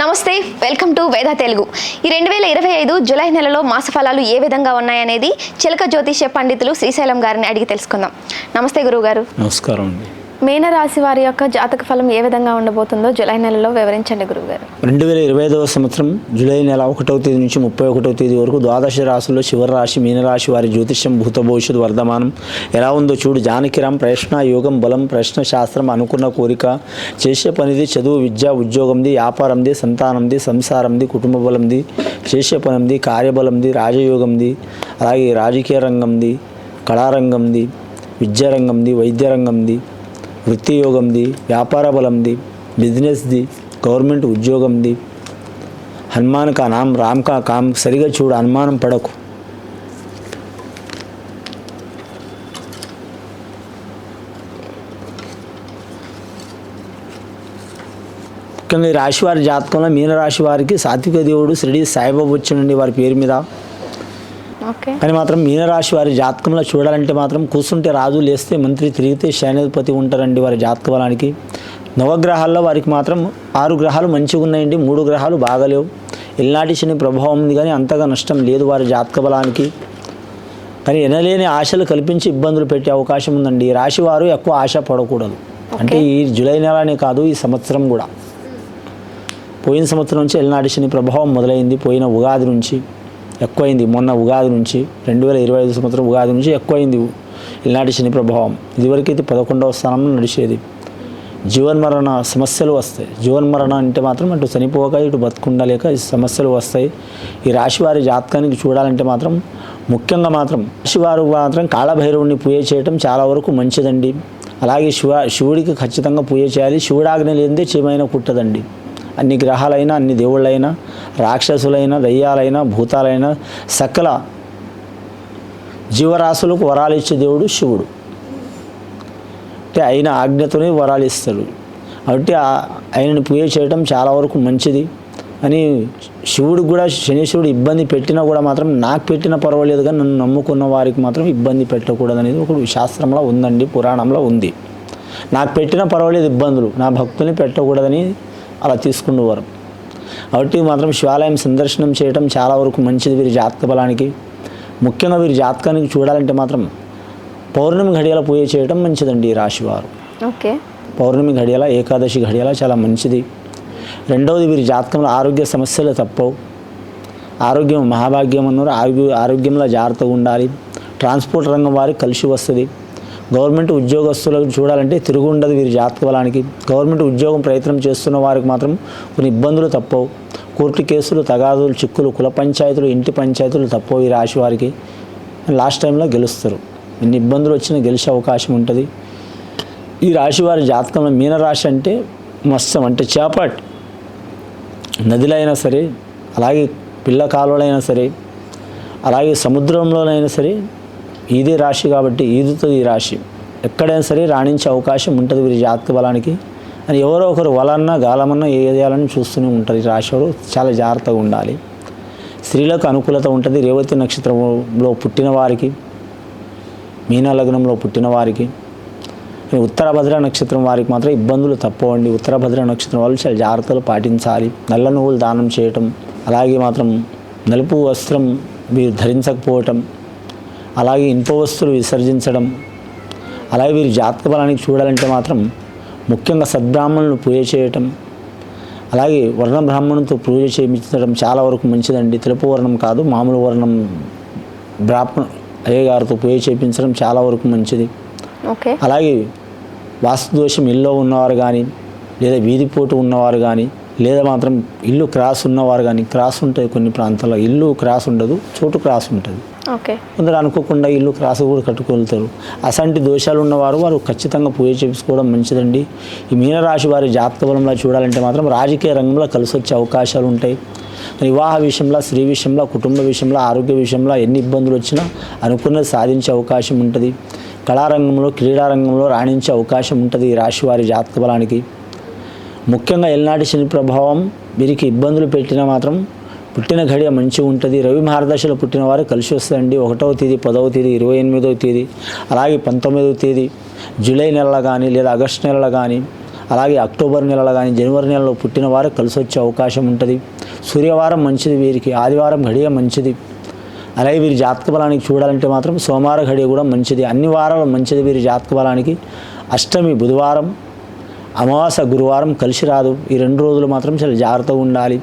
నమస్తే welcome to వేద తెలుగు. ఈ రెండు వేల ఇరవై ఐదు జూలై నెలలో మాస ఫలాలు ఏ విధంగా ఉన్నాయనేది చిలక జ్యోతిష్య పండితులు శ్రీశైలం గారిని అడిగి తెలుసుకుందాం. నమస్తే గురువు గారు నమస్కారం అండి. మీనరాశి వారి యొక్క జాతక ఫలం ఏ విధంగా ఉండబోతుందో జూలై నెలలో వివరించండి గురుగారు రెండు వేల ఇరవై ఐదవ సంవత్సరం జూలై నెల ఒకటవ తేదీ నుంచి ముప్పై ఒకటవ తేదీ వరకు ద్వాదశ రాశుల్లో చివరి రాశి మీనరాశి వారి జ్యోతిష్యం భూత భవిష్యత్తు వర్ధమానం. ఎలా ఉందో చూడు. జానకిరాం ప్రశ్న యోగం బలం ప్రశ్న శాస్త్రం అనుకున్న కోరిక చేసే పనిది చదువు విద్య ఉద్యోగంది వ్యాపారంది సంతానంది సంసారంది కుటుంబ బలంది చేసే పనిది కార్యబలంది రాజయోగంది అలాగే రాజకీయ రంగంది కళారంగంది విద్యారంగంది వైద్య రంగంది వృత్తి యోగంది వ్యాపార బలంది బిజినెస్ది గవర్నమెంట్ ఉద్యోగంది. హనుమాన్ కా నామ్ రామ్ కా కామ్ సరిగా చూడు అనుమానం పడకు. ముఖ్యంగా ఈ రాశివారి జాతకంలో మీనరాశి వారికి సాత్విక దేవుడు షిరిడి సాయిబాబు వచ్చినండి వారి పేరు మీద. కానీ మాత్రం మీనరాశి వారి జాతకంలో చూడాలంటే మాత్రం కూర్చుంటే రాజు లేస్తే మంత్రి తిరిగితే శనేధిపతి ఉంటారండి వారి జాతక బలానికి. నవగ్రహాల్లో వారికి మాత్రం ఆరు గ్రహాలు మంచిగా ఉన్నాయండి మూడు గ్రహాలు బాగలేవు. ఎల్నాటి శని ప్రభావం ఉంది కానీ అంతగా నష్టం లేదు వారి జాతక బలానికి. కానీ ఎనలేని ఆశలు కల్పించి ఇబ్బందులు పెట్టే అవకాశం ఉందండి. ఈ రాశి వారు ఎక్కువ ఆశ పడకూడదు. అంటే ఈ జూలై నెలనే కాదు ఈ సంవత్సరం కూడా. పోయిన సంవత్సరం నుంచి ఎల్నాటి శని ప్రభావం మొదలైంది పోయిన ఉగాది నుంచి. ఎక్కువైంది. మొన్న ఉగాది నుంచి రెండు వేల ఇరవై ఐదు సంవత్సరం ఉగాది నుంచి ఎక్కువైంది ఇలాంటి శని ప్రభావం. ఇదివరకైతే పదకొండవ స్థానంలో నడిచేది. జీవన్మరణ సమస్యలు వస్తాయి. జీవన్మరణ అంటే మాత్రం అటు చనిపోక ఇటు బతుకుండలేక ఈ సమస్యలు వస్తాయి. ఈ రాశి వారి జాతకానికి చూడాలంటే మాత్రం ముఖ్యంగా మాత్రం రాశివారు మాత్రం కాళభైరవుని పూజ చేయటం చాలా వరకు మంచిదండి. అలాగే శివ శివుడికి ఖచ్చితంగా పూజ చేయాలి. శివుడాజ్ఞ లేనిదే చీమైన కుట్టదండి. అన్ని గ్రహాలైనా అన్ని దేవుళ్ళైనా రాక్షసులైనా దయ్యాలైనా భూతాలైనా సకల జీవరాశులకు వరాలు ఇచ్చే దేవుడు శివుడు. అంటే ఆయన ఆజ్ఞతోనే వరాలు ఇస్తాడు కాబట్టి ఆయనను పూజ చేయడం చాలా వరకు మంచిది. అని శివుడికి కూడా శనీశ్వరుడు ఇబ్బంది పెట్టినా కూడా మాత్రం నాకు పెట్టినా పర్వాలేదు కానీ నన్ను నమ్ముకున్న వారికి మాత్రం ఇబ్బంది పెట్టకూడదు అనేది ఒక శాస్త్రంలో ఉందండి పురాణంలో ఉంది. నాకు పెట్టినా పర్వాలేదు ఇబ్బందులు నా భక్తుల్ని పెట్టకూడదని అలా తీసుకునేవారు. కాబట్టి మాత్రం శివాలయం సందర్శనం చేయడం చాలా వరకు మంచిది వీరి జాతక బలానికి. ముఖ్యంగా వీరి జాతకానికి చూడాలంటే మాత్రం పౌర్ణమి ఘడియల పూజ చేయడం మంచిదండి ఈ రాశివారు ఓకే. పౌర్ణమి ఘడియల ఏకాదశి ఘడియల చాలా మంచిది. రెండవది వీరి జాతకంలో ఆరోగ్య సమస్యలు తప్పవు. ఆరోగ్యం మహాభాగ్యం అన్నారు. ఆరోగ్య ఆరోగ్యంలో జాగ్రత్తగా ఉండాలి. ట్రాన్స్పోర్ట్ రంగం వారికి కలిసి వస్తుంది. గవర్నమెంట్ ఉద్యోగస్తులకు చూడాలంటే తిరుగు ఉండదు వీరి జాతక బలానికి. గవర్నమెంట్ ఉద్యోగం ప్రయత్నం చేస్తున్న వారికి మాత్రం కొన్ని ఇబ్బందులు తప్పవు. కోర్టు కేసులు తగాదులు చిక్కులు కుల పంచాయతీలు ఇంటి పంచాయతీలు తప్పవు ఈ రాశి వారికి. లాస్ట్ టైంలో గెలుస్తారు. ఎన్ని ఇబ్బందులు వచ్చినా గెలిచే అవకాశం ఉంటుంది. ఈ రాశి వారి జాతకంలో మీనరాశి అంటే మత్స్యం అంటే చేపట్. నదిలైనా సరే అలాగే పిల్ల కాలువలైనా సరే అలాగే సముద్రంలోనైనా సరే ఇది రాశి కాబట్టి ఈదుతో ఈ రాశి. ఎక్కడైనా సరే రాణించే అవకాశం ఉంటుంది వీరి జాతక బలానికి. అని ఎవరో ఒకరు వలన్నా గాలమన్నా ఏదేయాలని చూస్తూనే ఉంటారు ఈ రాశి వారు చాలా జాగ్రత్తగా ఉండాలి. స్త్రీలకు అనుకూలత ఉంటుంది రేవతి నక్షత్రంలో పుట్టిన వారికి మీన లగ్నంలో పుట్టిన వారికి. ఉత్తర ఉత్తరభద్ర నక్షత్రం వారికి మాత్రం ఇబ్బందులు తప్పవండి. ఉత్తరభద్ర నక్షత్రం వాళ్ళు చాలా జాగ్రత్తలు పాటించాలి. నల్ల నువ్వులు దానం చేయటం అలాగే మాత్రం నలుపు వస్త్రం మీరు ధరించకపోవటం అలాగే ఇనుప వస్తువులు విసర్జించడం అలాగే వీరి జాతక బలానికి చూడాలంటే మాత్రం ముఖ్యంగా సద్బ్రాహ్మణులను పూజ చేయటం అలాగే వర్ణ బ్రాహ్మణులతో పూజ చేయించడం చాలా వరకు మంచిదండి. తెలుపు వర్ణం కాదు మామూలు వర్ణం బ్రాహ్మణ అయ్యగారితో పూజ చేయించడం చాలా వరకు మంచిది. ఓకే. అలాగే వాస్తుదోషం ఇల్లు ఉన్నవారు కానీ లేదా వీధిపోటు ఉన్నవారు కానీ లేదా మాత్రం ఇల్లు క్రాస్ ఉన్నవారు కానీ క్రాస్ ఉంటుంది కొన్ని ప్రాంతాల్లో. ఇల్లు క్రాస్ ఉండదు చోటు క్రాస్ ఉంటుంది. కొందరు అనుకోకుండా ఇల్లు క్రాస్ కూడా కట్టుకెళ్తారు. అసంటి దోషాలు ఉన్నవారు వారు ఖచ్చితంగా పూజ చేయించుకోవడం మంచిదండి. ఈ మీనరాశి వారి జాతక బలంలో చూడాలంటే మాత్రం రాజకీయ రంగంలో కలిసి వచ్చే అవకాశాలు ఉంటాయి. వివాహ విషయంలో స్త్రీ విషయంలో కుటుంబ విషయంలో ఆరోగ్య విషయంలో ఎన్ని ఇబ్బందులు వచ్చినా అనుకున్నది సాధించే అవకాశం ఉంటుంది. కళారంగంలో క్రీడారంగంలో రాణించే అవకాశం ఉంటుంది ఈ రాశి వారి జాతక బలానికి. ముఖ్యంగా ఎల్నాటి శని ప్రభావం వీరికి ఇబ్బందులు పెట్టినా మాత్రం పుట్టిన ఘడియ మంచిగా ఉంటుంది. రవి మహారదశలో పుట్టిన వారు కలిసి వస్తుందండి ఒకటవ తేదీ పదవ తేదీ ఇరవై ఎనిమిదవ తేదీ అలాగే పంతొమ్మిదవ తేదీ జూలై నెలలో కానీ లేదా ఆగస్టు నెలలో కానీ అలాగే అక్టోబర్ నెలలో కానీ జనవరి నెలలో పుట్టిన వారు కలిసి వచ్చే అవకాశం ఉంటుంది. సూర్యవారం మంచిది వీరికి ఆదివారం ఘడియ మంచిది. అలాగే వీరి జాతక బలానికి చూడాలంటే మాత్రం సోమవారం ఘడియ కూడా మంచిది. అన్ని వారాలు మంచిది వీరి జాతక బలానికి అష్టమి బుధవారం అమావాస గురువారం కలిసి రాదు. ఈ రెండు రోజులు మాత్రం చాలా జాగ్రత్తగా ఉండాలి.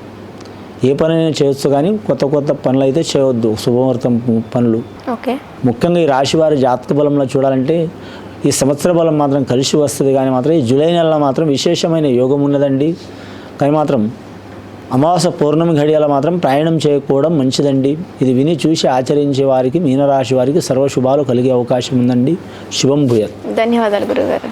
ఏ పనైనా చేయొచ్చు కానీ కొత్త కొత్త పనులు అయితే చేయవద్దు శుభముహూర్తం పనులు. ఓకే. ముఖ్యంగా ఈ రాశి వారి జాతక బలంలో చూడాలంటే ఈ సంవత్సర బలం మాత్రం కలిసి వస్తుంది కానీ మాత్రం ఈ జూలై నెలలో మాత్రం విశేషమైన యోగం ఉన్నదండి. కానీ మాత్రం అమావాస పౌర్ణమి ఘడియల మాత్రం ప్రయాణం చేయకపోవడం మంచిదండి. ఇది విని చూసి ఆచరించే వారికి మీనరాశి వారికి సర్వశుభాలు కలిగే అవకాశం ఉందండి. శుభం భూయత్. ధన్యవాదాలు గురుగారు.